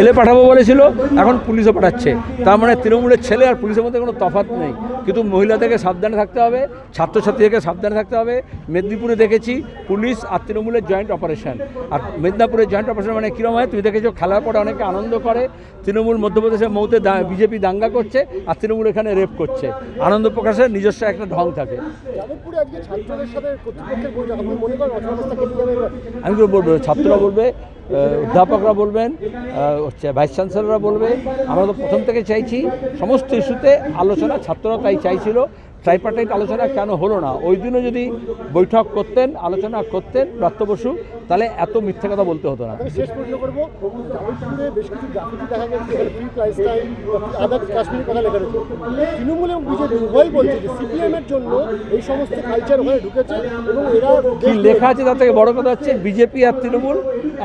ছেলে পাঠাবো বলেছিল এখন পুলিশও পাঠাচ্ছে। তার মানে তৃণমূলের ছেলে আর পুলিশের মধ্যে কোনো তফাৎ নেই। কিন্তু মহিলাদেরকে সাবধানে থাকতে হবে ছাত্রছাত্রীদেরকে সাবধানে থাকতে হবে। মেদিনীপুরে দেখেছি পুলিশ আর তৃণমূলের জয়েন্ট অপারেশন আর মেদিনীপুরের জয়েন্ট অপারেশন মানে কীরকম হয়? তুমি দেখেছ খেলার পরে অনেকে আনন্দ করে তৃণমূল মধ্যপ্রদেশের মৌতে বিজেপি দাঙ্গা করছে আর তৃণমূল এখানে রেপ করছে। আনন্দ প্রকাশের নিজস্ব একটা ঢং থাকে? আমি বলব? ছাত্ররা বলবে অধ্যাপকরা বলবেন হচ্ছে ভাইস চ্যান্সেলররা বলবে। আমরা তো প্রথম থেকে চাইছি, সমস্ত ইস্যুতে আলোচনা, ছাত্ররা তাই চাইছিল। ট্রাইপার্টাইট আলোচনা কেন হলো না? ওই দিনও যদি বৈঠক করতেন আলোচনা করতেন ব্রাত্য বসু তাহলে এত মিথ্যে কথা বলতে হতো না। আমি শেষ প্রশ্ন করব। বেশ কিছু দেখা গেছে এখানে free price time other Kashmir কথা লেখা তৃণমূল এবং বিজেপি উভয়ই বলছে যে সিপিএম এর জন্য এই সমস্ত কালচার ওখানে ঢুকেছে এবং এরা কি লেখা আছে তার থেকে বড় কথা হচ্ছে বিজেপি আর তৃণমূল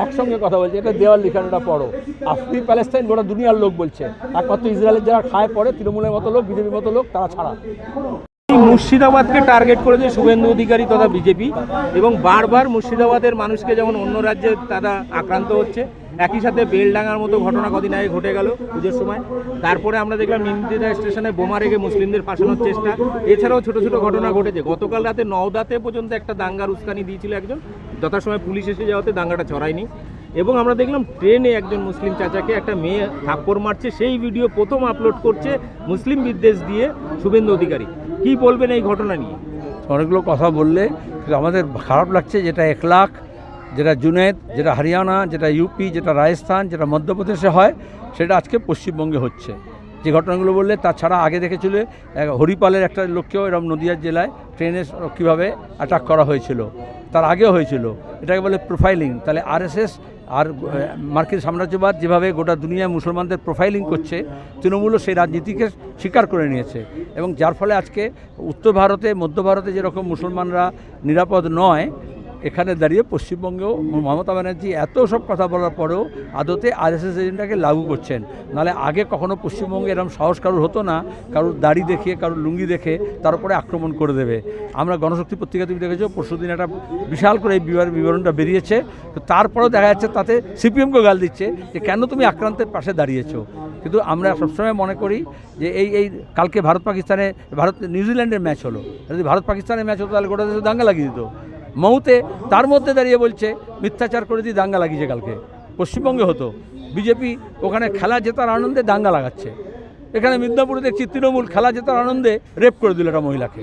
একসঙ্গে কথা বলছে। এটা দেওয়াল লিখানোটা পড়ো। আফ্রি প্যালেস্তাইন গোটা দুনিয়ার লোক বলছে। একমাত্র ইসরায়েলের যারা খায় পড়ে তৃণমূলের মতো লোক বিজেপির মতো লোক তারা ছাড়া। মুর্শিদাবাদকে টার্গেট করেছে শুভেন্দু অধিকারী তথা বিজেপি এবং বারবার মুর্শিদাবাদের মানুষকে যেমন অন্য রাজ্যে তারা আক্রান্ত হচ্ছে, একই সাথে বেলডাঙ্গার মতো ঘটনা কদিন আগে ঘটে গেল পুজোর সময়। তারপরে আমরা দেখলাম নিমতিদা স্টেশনে বোমা রেখে মুসলিমদের ফাঁসানোর চেষ্টা। এছাড়াও ছোট ছোট ঘটনা ঘটেছে। গতকাল রাতে নওদাতে পর্যন্ত একটা দাঙ্গার উস্কানি দিয়েছিল একজন। যথাসময় পুলিশ এসে যাওয়াতে দাঙ্গাটা ছড়ায়নি। এবং আমরা দেখলাম ট্রেনে একজন মুসলিম চাচাকে একটা মেয়ে থাপ্পড় মারছে। সেই ভিডিও প্রথম আপলোড করছে মুসলিম বিদ্বেষ দিয়ে শুভেন্দু অধিকারী। কি বলবেন এই ঘটনা নিয়ে? অনেকগুলো কথা বললে আমাদের খারাপ লাগছে যেটা এক লাখ যেটা জুনেদ, যেটা হরিয়ানা, যেটা ইউপি, যেটা রাজস্থান, যেটা মধ্যপ্রদেশে হয়, সেটা আজকে পশ্চিমবঙ্গে হচ্ছে। যে ঘটনাগুলো বললে, তাছাড়া আগে দেখেছিল হরিপালের একটা লোককেও এরকম নদিয়া জেলায় ট্রেনে কীভাবে অ্যাটাক করা হয়েছিল, তার আগেও হয়েছিল। এটাকে বলে প্রোফাইলিং তাহলে আরএসএস আর মার্কিন সাম্রাজ্যবাদ যেভাবে গোটা দুনিয়ায় মুসলমানদের প্রোফাইলিং করছে, তৃণমূলও সেই রাজনীতিকে স্বীকার করে নিয়েছে। এবং যার ফলে আজকে উত্তর ভারতে, মধ্য ভারতে যেরকম মুসলমানরা নিরাপদ নয় এখানে দাঁড়িয়ে পশ্চিমবঙ্গেও মমতা ব্যানার্জি এত সব কথা বলার পরেও আদতে আরএসএস এজেন্ডাকে লাগু করছেন। নাহলে আগে কখনো পশ্চিমবঙ্গে এরকম সাহস কারোর হতো না? কারোর দাড়ি দেখিয়ে কারোর লুঙ্গি দেখে তার উপরে আক্রমণ করে দেবে। আমরা গণশক্তি পত্রিকা তুমি দেখেছ, পরশুদিন একটা বিশাল করে এই বিবর- বিবরণটা বেরিয়েছে। তো তারপরেও দেখা যাচ্ছে তাতে সিপিএমকে গাল দিচ্ছে যে কেন তুমি আক্রান্তের পাশে দাঁড়িয়েছো? কিন্তু আমরা সবসময় মনে করি যে এই এই কালকে ভারত পাকিস্তানে ভারত, নিউজিল্যান্ডের ম্যাচ হলো। যদি ভারত পাকিস্তানের ম্যাচ হতো তাহলে গোটা দেশে দাঙ্গা লাগিয়ে দিত। মৌতে তার মধ্যে দাঁড়িয়ে বলছে, মিথ্যাচার করে দিয়ে দাঙ্গা লাগিয়েছে কালকে। পশ্চিমবঙ্গে হতো। বিজেপি ওখানে খেলা জেতার আনন্দে দাঙ্গা লাগাচ্ছে। এখানে মিদনাপুরে দেখছি তৃণমূল খেলা জেতার আনন্দে রেপ করে দিল একটা মহিলাকে।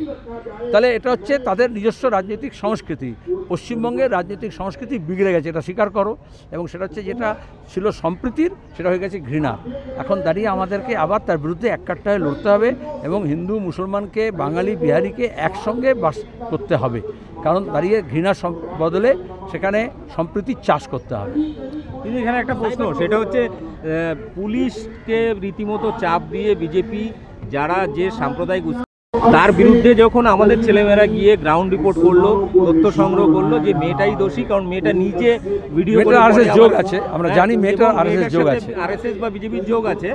তাহলে এটা হচ্ছে তাদের নিজস্ব রাজনৈতিক সংস্কৃতি। পশ্চিমবঙ্গের রাজনৈতিক সংস্কৃতি বিগড়ে গেছে, এটা স্বীকার করো। এবং সেটা হচ্ছে যেটা ছিল সম্প্রীতির, সেটা হয়ে গেছে ঘৃণা। এখন দাঁড়িয়ে আমাদেরকে আবার তার বিরুদ্ধে এককাট্টা হয়ে লড়তে হবে এবং হিন্দু, মুসলমানকে, বাঙালি, বিহারিকে একসঙ্গে বাস করতে হবে। কারণ দাঁড়িয়ে ঘৃণা বদলে সেখানে সম্প্রীতির চাষ করতে হবে। কিন্তু এখানে একটা প্রশ্ন, সেটা হচ্ছে পুলিশকে রীতিমতো চাপ দিয়ে বিজেপি যারা যে সাম্প্রদায়িক তার বিরুদ্ধে যখন আমাদের ছেলেমেয়েরা গিয়ে গ্রাউন্ড রিপোর্ট করল তথ্য সংগ্রহ করল যে মেয়েটাই দোষী কারণ মেয়েটা নিজে ভিডিও যোগ আছে, আমরা জানি মেয়েটার যোগ আছে। আরএসএস বা বিজেপির যোগ আছে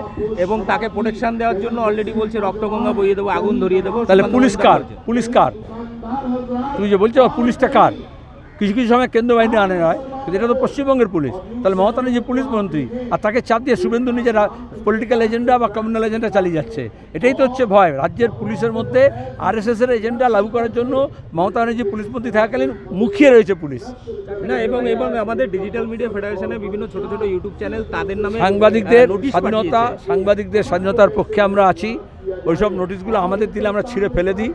এবং তাকে প্রোটেকশন দেওয়ার জন্য অলরেডি বলছে রক্তগঙ্গা বইয়ে দেবো আগুন ধরিয়ে দেবো তাহলে পুলিশ কার? পুলিশ কার? তুমি যে বলছো পুলিশটা কার? কিছু কিছু সময় কেন্দ্র বাহিনী আনে নয়। কিন্তু এটা তো পশ্চিমবঙ্গের পুলিশ। তাহলে মমতা যে পুলিশ মন্ত্রী। আর তাকে চাপ দিয়ে শুভেন্দু নিজের পলিটিক্যাল এজেন্ডা বা কমিউনাল এজেন্ডা চালিয়ে যাচ্ছে। এটাই তো হচ্ছে ভয়। রাজ্যের পুলিশের মধ্যে আরএসএসের এজেন্ডা লাগু করার জন্য মমতা ব্যানার্জি পুলিশ মন্ত্রী থাকাকালীন মুখিয়ে রয়েছে পুলিশ। না এবং এবং আমাদের ডিজিটাল মিডিয়া ফেডারেশনের বিভিন্ন ছোট ছোট ইউটিউব চ্যানেল তাদের নামে সাংবাদিকদের স্বাধীনতা সাংবাদিকদের স্বাধীনতার পক্ষে আমরা আছি। ওইসব নোটিশগুলো আমাদের দিলে আমরা ছিঁড়ে ফেলে দিই।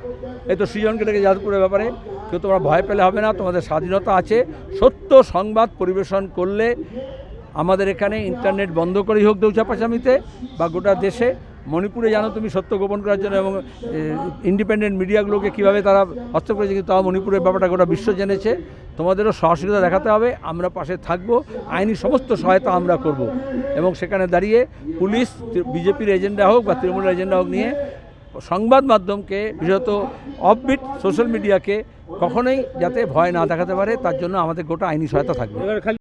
এই তো সৃজনকে ডেকে যাদবপুরের ব্যাপারে কেউ তোমরা ভয় পেলে হবে না, তোমাদের স্বাধীনতা আছে। সত্য সংবাদ পরিবেশন করলে আমাদের এখানে ইন্টারনেট বন্ধ করেই হোক দৌচাপাচামিতে বা গোটা দেশে। মণিপুরে জানো তুমি সত্য গোপন করার জন্য এবং ইন্ডিপেন্ডেন্ট মিডিয়াগুলোকে কীভাবে তারা হস্তক্ষেপ করেছে, কিন্তু তাও মণিপুরের ব্যাপারটা গোটা বিশ্ব জেনেছে। তোমাদেরও সাহসিকতা দেখাতে হবে, আমরা পাশে থাকব, আইনি সমস্ত সহায়তা আমরা করব। এবং সেখানে দাঁড়িয়ে পুলিশ বিজেপির এজেন্ডা হোক বা তৃণমূলের এজেন্ডা হোক নিয়ে সংবাদ মাধ্যমকে, বিশেষত অফবিট সোশ্যাল মিডিয়াকে কখনোই যাতে ভয় না দেখাতে পারে, তার জন্য আমাদের গোটা আইনি সহায়তা থাকবে।